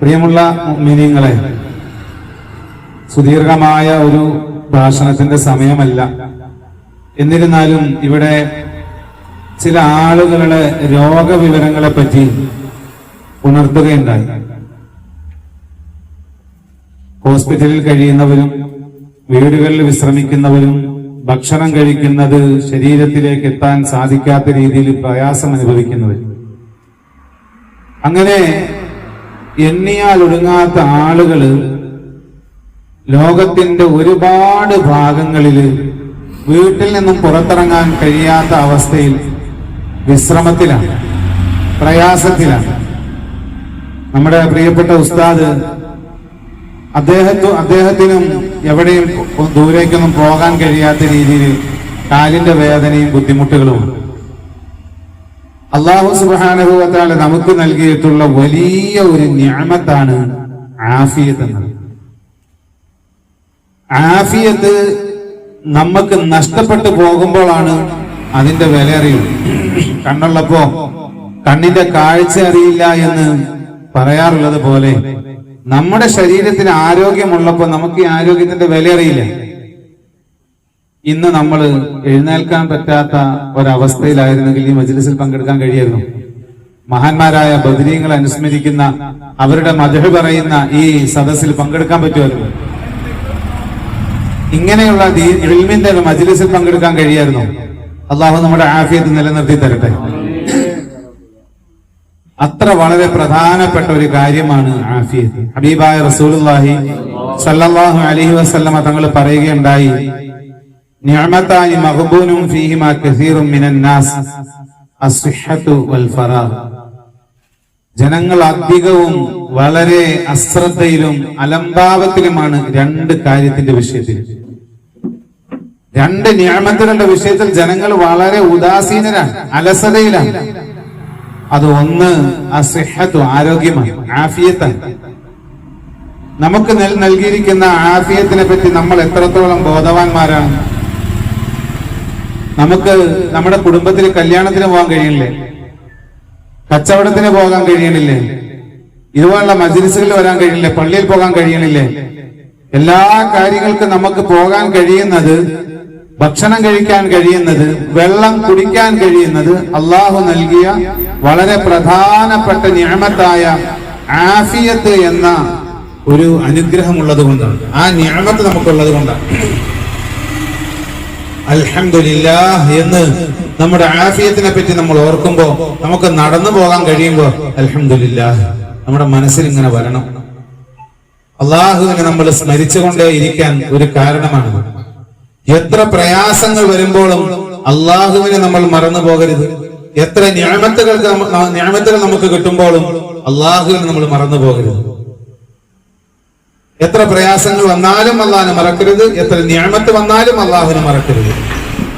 പ്രിയമുള്ള മിനിങ്ങളെ സുദീർഘമായ ഒരു ഭാഷണത്തിന്റെ സമയമല്ല. എന്നിരുന്നാലും ഇവിടെ ചില ആളുകളുടെ രോഗവിവരങ്ങളെ പറ്റി ഉണർത്തുകയുണ്ടായി. ഹോസ്പിറ്റലിൽ കഴിയുന്നവരും വീടുകളിൽ വിശ്രമിക്കുന്നവരും ഭക്ഷണം കഴിക്കുന്നത് ശരീരത്തിലേക്ക് എത്താൻ സാധിക്കാത്ത രീതിയിൽ പ്രയാസം അനുഭവിക്കുന്നവർ അങ്ങനെ എണ്ണിയാൽ ഒടുങ്ങാത്ത ആളുകൾ ലോകത്തിന്റെ ഒരുപാട് ഭാഗങ്ങളിൽ വീട്ടിൽ നിന്നും പുറത്തിറങ്ങാൻ കഴിയാത്ത അവസ്ഥയിൽ വിശ്രമത്തിലാണ് പ്രയാസത്തിലാണ്. നമ്മുടെ പ്രിയപ്പെട്ട ഉസ്താദ് അദ്ദേഹത്തു അദ്ദേഹത്തിനും എവിടെയും ദൂരേക്കൊന്നും പോകാൻ കഴിയാത്ത രീതിയിൽ കാലിന്റെ വേദനയും ബുദ്ധിമുട്ടുകളും അള്ളാഹു സുബാനുഭവത്താൽ നമുക്ക് നൽകിയിട്ടുള്ള വലിയ ഒരു ഞാമത്താണ് ആഫിയത്ത് എന്നത്. ആഫിയത്ത് നമുക്ക് നഷ്ടപ്പെട്ടു പോകുമ്പോഴാണ് അതിന്റെ വില അറിയുന്നത്. കണ്ണുള്ളപ്പോ കണ്ണിന്റെ കാഴ്ച അറിയില്ല എന്ന് പറയാറുള്ളത് പോലെ നമ്മുടെ ശരീരത്തിന് ആരോഗ്യമുള്ളപ്പോ നമുക്ക് ഈ ആരോഗ്യത്തിന്റെ വില അറിയില്ല. ഇന്ന് നമ്മൾ എഴുന്നേൽക്കാൻ പറ്റാത്ത ഒരവസ്ഥയിലായിരുന്നെങ്കിൽ ഈ മജ്ലിസിൽ പങ്കെടുക്കാൻ കഴിയായിരുന്നു. മഹാന്മാരായ ബദരീങ്ങളെ അനുസ്മരിക്കുന്ന അവരുടെ മധു പറയുന്ന ഈ സദസ്സിൽ പങ്കെടുക്കാൻ പറ്റുമായിരുന്നു. ഇങ്ങനെയുള്ള ഇൽമിന്റെ മജ്ലിസിൽ പങ്കെടുക്കാൻ കഴിയായിരുന്നു. അള്ളാഹു നമ്മുടെ ആഫിയത്ത് നിലനിർത്തി തരട്ടെ. അത്ര വളരെ പ്രധാനപ്പെട്ട ഒരു കാര്യമാണ് ആഫിയത്ത്. ഹബീബായ റസൂലുള്ളാഹി സല്ലല്ലാഹു അലൈഹി വസല്ലമ തങ്ങൾ പറയുകയുണ്ടായി ഫീഹിമാ വൽ ജനങ്ങൾ അധികവും വളരെ അശ്രദ്ധയിലും അലംഭാവത്തിലുമാണ് രണ്ട് കാര്യത്തിന്റെ വിഷയത്തിൽ. രണ്ട് നിയമത്തുകളുടെ വിഷയത്തിൽ ജനങ്ങൾ വളരെ ഉദാസീനരാണ് അലസതയിലാണ്. അത് ഒന്ന് ആരോഗ്യമാണ് ആഫിയത്താണ്. നമുക്ക് നൽ- നൽകിയിരിക്കുന്ന ആഫിയത്തിനെ പറ്റി നമ്മൾ എത്രത്തോളം ബോധവാന്മാരാണ്. നമുക്ക് നമ്മുടെ കുടുംബത്തിൽ കല്യാണത്തിന് പോകാൻ കഴിയണില്ലേ? കച്ചവടത്തിന് പോകാൻ കഴിയണില്ലേ? ഇതുപോലുള്ള മജ്ലിസുകളിൽ വരാൻ കഴിയണില്ലേ? പള്ളിയിൽ പോകാൻ കഴിയണില്ലേ? എല്ലാ കാര്യങ്ങൾക്കും നമുക്ക് പോകാൻ കഴിയുന്നത് ഭക്ഷണം കഴിക്കാൻ കഴിയുന്നത് വെള്ളം കുടിക്കാൻ കഴിയുന്നത് അള്ളാഹു നൽകിയ വളരെ പ്രധാനപ്പെട്ട ഞാമത്തായ ആഫിയത്ത് എന്ന ഒരു അനുഗ്രഹമുള്ളത് കൊണ്ടാണ് ആ ഞാമത്ത് നമുക്കുള്ളത് കൊണ്ടാണ് അൽഹംദുലില്ലാ എന്ന് നമ്മുടെ ആഫിയത്തിനെ പറ്റി നമ്മൾ ഓർക്കുമ്പോ നമുക്ക് നടന്നു പോകാൻ കഴിയുമ്പോ അൽഹംദുലില്ലാ നമ്മുടെ മനസ്സിൽ ഇങ്ങനെ വരണം. അള്ളാഹുവിനെ നമ്മൾ സ്മരിച്ചുകൊണ്ടേ ഇരിക്കാൻ ഒരു കാരണമാണ്. എത്ര പ്രയാസങ്ങൾ വരുമ്പോഴും അള്ളാഹുവിനെ നമ്മൾ മറന്നു പോകരുത്. എത്ര ഞാമത്തുകൾ ഞാമത്തുകൾ നമുക്ക് കിട്ടുമ്പോഴും അള്ളാഹുവിൽ നമ്മൾ മറന്നു പോകരുത്. എത്ര പ്രയാസങ്ങൾ വന്നാലും അള്ളാഹിനെ മറക്കരുത്. എത്ര ഞാമത്ത് വന്നാലും അള്ളാഹുവിനെ മറക്കരുത്.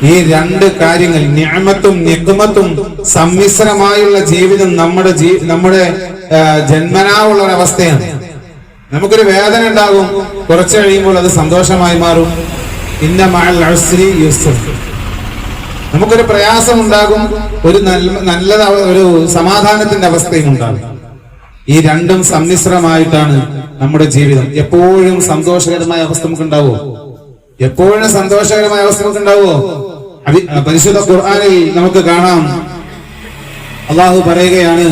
ഈ രണ്ട് കാര്യങ്ങൾ ഞാമത്തും നിഗമത്തും സമ്മിശ്രമായുള്ള ജീവിതം നമ്മുടെ നമ്മുടെ ജന്മനാ ഉള്ള ഒരവസ്ഥയാണ്. നമുക്കൊരു വേദന ഉണ്ടാകും. കുറച്ച് കഴിയുമ്പോൾ അത് സന്തോഷമായി മാറും. ഇന്ന മഴ യുസ്ർ നമുക്കൊരു പ്രയാസം ഉണ്ടാകും ഒരു നല്ല നല്ല ഒരു സമാധാനത്തിന്റെ അവസ്ഥയും ഉണ്ടാകും ഈ രണ്ടും സമ്മിശ്രമായിട്ടാണ് നമ്മുടെ ജീവിതം എപ്പോഴും സന്തോഷകരമായ അവസ്ഥ നമുക്ക് ഉണ്ടാവോ എപ്പോഴും സന്തോഷകരമായ അവസ്ഥ നമുക്ക് ഉണ്ടാവോ അതി- പരിശുദ്ധ ഖുർആനിൽ നമുക്ക് കാണാം അള്ളാഹു പറയുകയാണ്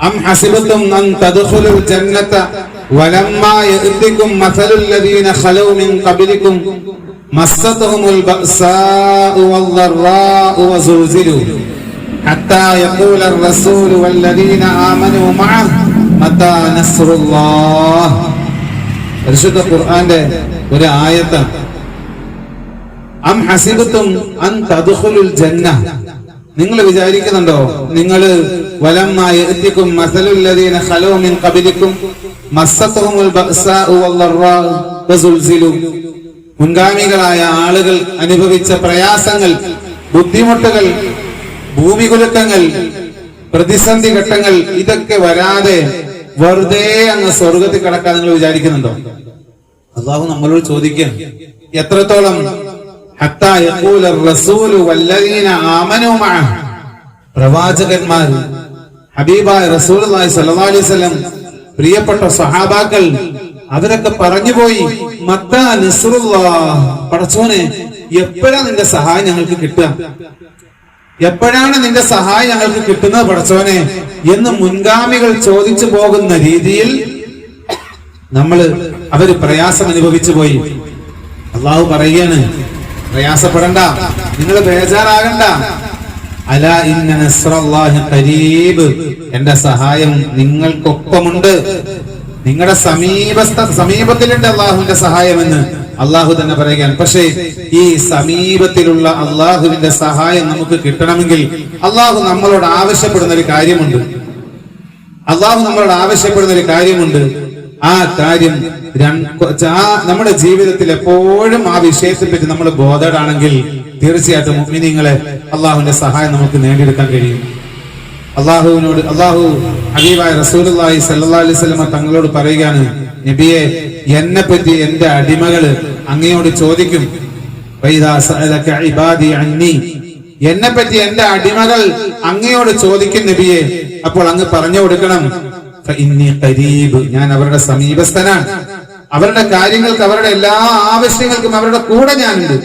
أم حسبتم أن تدخلوا الجنة ولما يأتكم مثل الذين خلوا من قبلكم مستهم البأساء والضراء وزلزلوا حتى يقول الرسول والذين آمنوا معه متى نصر الله പരിശുദ്ധ ഖുർആന്റെ ഒരു ആയത്താണ് അം ഹസിബത്തും അൻ തദ്ഖുലുൽ ജന്ന നിങ്ങൾ വിചാരിക്കുന്നുണ്ടോ നിങ്ങൾ വലമ്മായി എത്തിക്കും മസലുല്ലദീന ഖലൂ മിൻ ഖബലിക്കും മസ്സത്തുഹുൽ ബഅസാഉ വല്ലറാഉ വസുൽസിലു മുൻഗാമികളായ ആളുകൾ അനുഭവിച്ച പ്രയാസങ്ങൾ ബുദ്ധിമുട്ടുകൾ ഭൂമികുലുക്കങ്ങൾ പ്രതിസന്ധി ഘട്ടങ്ങൾ ഇതൊക്കെ വരാതെ വെറുതെ അങ്ങ് സ്വർഗത്തിൽ കിടക്കാൻ നിങ്ങൾ വിചാരിക്കുന്നുണ്ടോ? അള്ളാഹു നമ്മളോട് ചോദിക്കാം എത്രത്തോളം? പ്രവാചകന്മാർ ഹബീബായ റസൂൽ പ്രിയപ്പെട്ട സഹാബാക്കൾ അവരൊക്കെ പറഞ്ഞുപോയി മത്താ നസ്റുല്ലാഹ് പടച്ചോനെ എപ്പോഴാ നിന്റെ സഹായം ഞങ്ങൾക്ക് കിട്ടുക? എപ്പോഴാണ് നിന്റെ സഹായം ഞങ്ങൾക്ക് കിട്ടുന്നത് പടച്ചോനെ? എന്ന് മുൻഗാമികൾ ചോദിച്ചു പോകുന്ന രീതിയിൽ നമ്മൾ അവർ പ്രയാസം അനുഭവിച്ചു പോയി. അള്ളാഹു പറയുകയാണ് പ്രയാസപ്പെടണ്ട നിങ്ങൾ ബേജാറാകണ്ട. അല ഇന്ന ഖരീബ്. എന്റെ സഹായം നിങ്ങൾക്കൊപ്പമുണ്ട്. നിങ്ങളുടെ സമീപസ്ഥ സമീപത്തിലുണ്ട് അള്ളാഹുവിന്റെ സഹായമെന്ന് അള്ളാഹു തന്നെ പറയുകയാണ്. പക്ഷേ ഈ സമീപത്തിലുള്ള അള്ളാഹുവിന്റെ സഹായം നമുക്ക് കിട്ടണമെങ്കിൽ അള്ളാഹു നമ്മളോട് ആവശ്യപ്പെടുന്ന ഒരു കാര്യമുണ്ട്. അള്ളാഹു നമ്മളോട് ആവശ്യപ്പെടുന്ന ഒരു കാര്യമുണ്ട്. ആ കാര്യം നമ്മുടെ ജീവിതത്തിൽ എപ്പോഴും ആ വിഷയത്തെ പറ്റി നമ്മൾ ബോധടാണെങ്കിൽ തീർച്ചയായിട്ടും നിങ്ങളെ അള്ളാഹുവിന്റെ സഹായം നമുക്ക് നേടിയെടുക്കാൻ കഴിയും. അള്ളാഹുവിനോട് അള്ളാഹു ഹബീബായ റസൂലുള്ളാഹി സ്വല്ലല്ലാഹി അലൈഹി സ്വലമ തങ്ങളോട് പറയുകയാണ് നബിയെ എന്നെ പറ്റി എന്റെ അടിമകൾ അങ്ങയോട് ചോദിക്കും എന്നെ പറ്റി എന്റെ അടിമകൾ അങ്ങയോട് ചോദിക്കും നബിയെ. അപ്പോൾ അങ്ങ് പറഞ്ഞു കൊടുക്കണം ഞാൻ അവരുടെ സമീപസ്ഥനാണ്. അവരുടെ കാര്യങ്ങൾക്ക് അവരുടെ എല്ലാ ആവശ്യങ്ങൾക്കും അവരുടെ കൂടെ ഞാനുണ്ട്.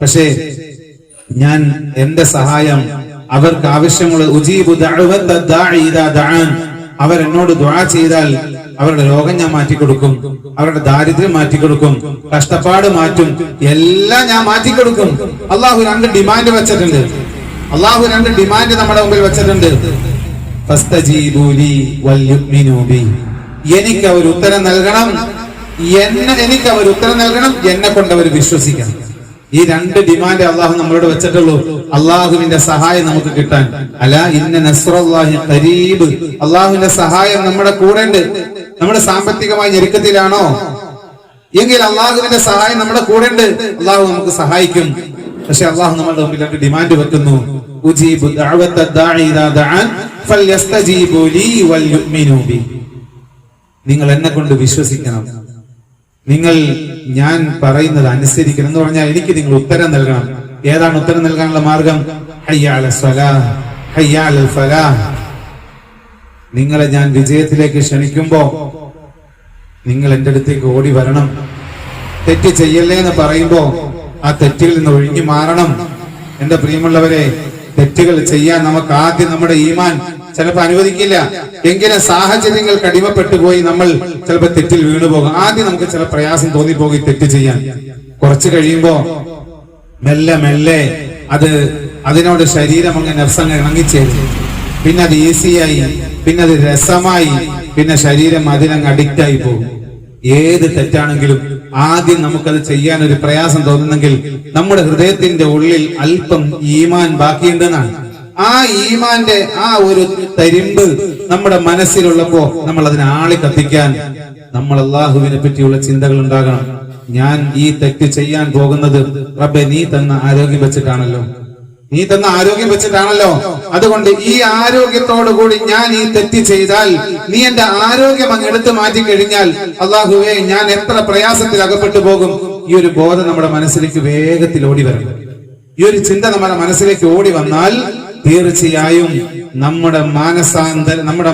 പക്ഷേ ഞാൻ എന്റെ സഹായം അവർക്ക് ആവശ്യമുള്ള അവർ എന്നോട് ദുആ ചെയ്താൽ അവരുടെ രോഗം ഞാൻ മാറ്റിക്കൊടുക്കും. അവരുടെ ദാരിദ്ര്യം മാറ്റിക്കൊടുക്കും. കഷ്ടപ്പാട് മാറ്റും. എല്ലാം ഞാൻ മാറ്റിക്കൊടുക്കും. അള്ളാഹു രണ്ട് ഡിമാൻഡ് വെച്ചിട്ടുണ്ട്. അള്ളാഹു രണ്ട് ഡിമാൻഡ് നമ്മുടെ മുമ്പിൽ വെച്ചിട്ടുണ്ട്. എനിക്ക് അവർ ഉത്തരം നൽകണം. എന്നെ എനിക്ക് അവർ ഉത്തരം നൽകണം. എന്നെ കൊണ്ട് അവർ വിശ്വസിക്കണം. ഈ രണ്ട് ഡിമാൻഡ് അള്ളാഹു നമ്മളോട് വെച്ചിട്ടുള്ളൂ. അള്ളാഹുവിന്റെ സഹായം നമുക്ക് കിട്ടാൻ. അല്ല ഇന്ന നസ്രുല്ലാഹി കരീബ് അള്ളാഹുവിന്റെ സഹായം നമ്മുടെ കൂടെ നമ്മുടെ സാമ്പത്തികമായ ഞെരുക്കത്തിലാണോ? എങ്കിൽ അള്ളാഹുവിന്റെ സഹായം നമ്മുടെ കൂടെ ഉണ്ട് അള്ളാഹു നമുക്ക് സഹായിക്കും. പക്ഷെ അള്ളാഹു നമ്മുടെ മുമ്പിൽ രണ്ട് ഡിമാൻഡ് വെക്കുന്നു. നിങ്ങൾ എന്നെ കൊണ്ട് വിശ്വസിക്കണം. നിങ്ങൾ ഞാൻ പറയുന്നത് അനുസരിക്കണം എന്ന് പറഞ്ഞാൽ എനിക്ക് നിങ്ങൾ ഉത്തരം നൽകണം. ഏതാണ് ഉത്തരം നൽകാനുള്ള മാർഗം. നിങ്ങളെ ഞാൻ വിജയത്തിലേക്ക് ക്ഷണിക്കുമ്പോ നിങ്ങൾ എന്റെ അടുത്തേക്ക് ഓടി വരണം. തെറ്റ് ചെയ്യല്ലേ എന്ന് പറയുമ്പോ ആ തെറ്റിൽ നിന്ന് ഒഴിഞ്ഞു മാറണം. എന്റെ പ്രിയമുള്ളവരെ തെറ്റുകൾ ചെയ്യാൻ നമുക്ക് ആദ്യം നമ്മുടെ ഈമാൻ ചിലപ്പോൾ അനുവദിക്കില്ല. എങ്കിലും സാഹചര്യങ്ങൾക്ക് അടിമപ്പെട്ടു പോയി നമ്മൾ ചിലപ്പോൾ തെറ്റിൽ വീണുപോകും. ആദ്യം നമുക്ക് ചില പ്രയാസം തോന്നിപ്പോകും തെറ്റ് ചെയ്യാൻ. കുറച്ച് കഴിയുമ്പോ മെല്ലെ മെല്ലെ അത് അതിനോട് ശരീരം അങ്ങ് നഫ്സങ്ങ് ഇണങ്ങിച്ചേരും പിന്നെ അത് ഈസിയായി പിന്നെ അത് രസമായി പിന്നെ ശരീരം അതിനങ്ങ് അഡിക്റ്റ് ആയി പോകും. ഏത് തെറ്റാണെങ്കിലും ആദ്യം നമുക്കത് ചെയ്യാൻ ഒരു പ്രയാസം തോന്നുന്നെങ്കിൽ നമ്മുടെ ഹൃദയത്തിന്റെ ഉള്ളിൽ അല്പം ഈമാൻ ബാക്കിയുണ്ടെന്നാണ്. ആ ഈമാന്റെ ആ ഒരു തരിമ്പ് നമ്മുടെ മനസ്സിലുള്ളപ്പോ നമ്മൾ അതിനെ ആളി കത്തിക്കാൻ നമ്മൾ അള്ളാഹുവിനെ പറ്റിയുള്ള ചിന്തകൾ ഉണ്ടാകണം. ഞാൻ ഈ തെറ്റ് ചെയ്യാൻ പോകുന്നത് റബ്ബെ നീ തന്ന ആരോഗ്യം വെച്ചിട്ടാണല്ലോ. നീ തന്ന ആരോഗ്യം വെച്ചിട്ടാണല്ലോ. അതുകൊണ്ട് ഈ ആരോഗ്യത്തോടു കൂടി ഞാൻ ഈ തെറ്റ് ചെയ്താൽ നീ എന്റെ ആരോഗ്യം അങ്ങ് എടുത്തു മാറ്റി കഴിഞ്ഞാൽ അള്ളാഹുവെ ഞാൻ എത്ര പ്രയാസത്തിൽ അകപ്പെട്ടു പോകും. ഈ ഒരു ബോധം നമ്മുടെ മനസ്സിലേക്ക് വേഗത്തിൽ ഓടി വരണം. ഈ ഒരു ചിന്ത നമ്മുടെ മനസ്സിലേക്ക് ഓടി വന്നാൽ തീർച്ചയായും നമ്മുടെ മാനസാന്തര നമ്മുടെ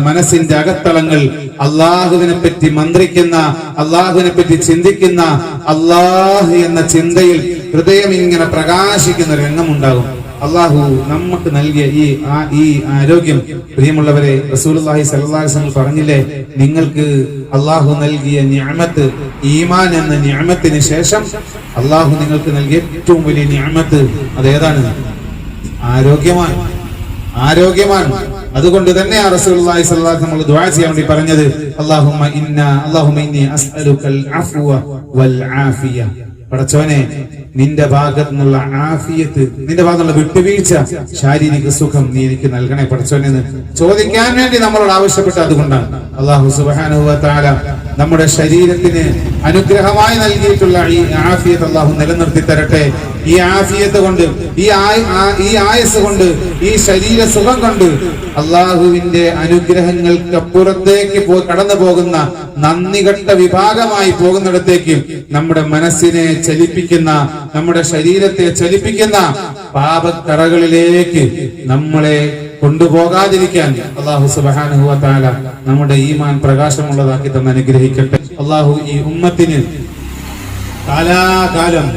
മനസ്സിന്റെ അകത്തളങ്ങൾ അള്ളാഹുവിനെ പറ്റി മന്ത്രിക്കുന്ന അള്ളാഹുവിനെ പറ്റി ചിന്തിക്കുന്ന അള്ളാഹു എന്ന ചിന്തയിൽ ഹൃദയം ഇങ്ങനെ പ്രകാശിക്കുന്ന രംഗമുണ്ടാകും. അള്ളാഹു നമുക്ക് നൽകിയ ഈ ആ- ഈ ആരോഗ്യം. പ്രിയമുള്ളവരെ അലൈഹി വസല്ലം പറഞ്ഞില്ലേ? നിങ്ങൾക്ക് അള്ളാഹു നൽകിയ ഞാമത്ത് ഈമാൻ എന്ന ഞാമത്തിന് ശേഷം അള്ളാഹു നിങ്ങൾക്ക് നൽകിയ ഏറ്റവും വലിയ നിഅമത്ത് അതേതാണ്? ആരോഗ്യമാണ്. ആരോഗ്യമാണ്. അതുകൊണ്ട് തന്നെ ആ റസൂലുള്ളാഹി സ്വല്ലല്ലാഹു അലൈഹി വസല്ലം ദുആ ചെയ്യാൻ വേണ്ടി പറഞ്ഞത് അല്ലാഹുമ്മ ഇന്ന അല്ലാഹുമ്മ ഇന്നി അസ്അലുക്കൽ അഫ്വ വൽ ആഫിയ. പടച്ചോനെ നിന്റെ ഭാഗത്തു നിന്നുള്ള ആഫിയത്ത് നിന്റെ ഭാഗത്തുള്ള വിട്ടുവീഴ്ച ശാരീരിക സുഖം നീ എനിക്ക് നൽകണേ പഠിച്ചോനെന്ന് ചോദിക്കാൻ വേണ്ടി നമ്മളോട് ആവശ്യപ്പെട്ട അതുകൊണ്ടാണ്. അള്ളാഹു തആല നമ്മുടെ ശരീരത്തിന് അനുഗ്രഹമായി നൽകിയിട്ടുള്ള ഈ ആഫിയത്ത് അള്ളാഹു നിലനിർത്തി തരട്ടെ. ഈ ആഫിയത്ത് കൊണ്ട് ഈ ഈ ആയസ് കൊണ്ട് ഈ ശരീര സുഖം കൊണ്ട് അള്ളാഹുവിന്റെ അനുഗ്രഹങ്ങൾക്കപ്പുറത്തേക്ക് കടന്നു പോകുന്ന നന്ദികെട്ട വിഭാഗമായി പോകുന്നിടത്തേക്ക് നമ്മുടെ മനസ്സിനെ ചലിപ്പിക്കുന്ന നമ്മുടെ ശരീരത്തെ ചലിപ്പിക്കുന്ന പാപക്കറകളിലേക്ക് നമ്മളെ കൊണ്ടുപോകാതിരിക്കാൻ അള്ളാഹു തആല നമ്മുടെ ഈമാൻ പ്രകാശമുള്ളതാക്കി തന്നെ അനുഗ്രഹിക്കട്ടെ. അള്ളാഹു ഈ ഉമ്മത്തിന് കാലാകാലം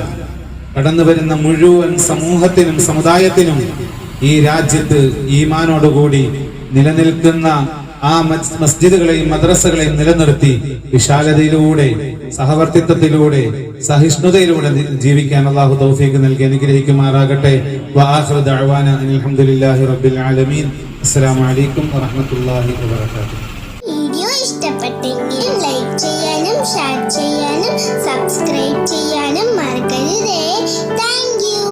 കടന്നു വരുന്ന മുഴുവൻ സമൂഹത്തിനും സമുദായത്തിനും ഈ രാജ്യത്ത് ഈമാനോടുകൂടി നിലനിൽക്കുന്ന ആ മസ്ജിദുകളെയും മദ്രസകളെയും നിലനിർത്തി വിശാലതയിലൂടെ സഹവർത്തിത്വത്തിലൂടെ സഹിഷ്ണുതയിലൂടെ ജീവിക്കാൻ അള്ളാഹു തൗഫീഖ് നൽകി അനുഗ്രഹിക്കുമാറാകട്ടെ. റബ്ബിൽ ആലമീൻ. വീഡിയോ ഇഷ്ടപ്പെട്ടെങ്കിൽ ലൈക്ക് ചെയ്യാനും ഷെയർ ചെയ്യാനും സബ്സ്ക്രൈബ് ചെയ്യാനും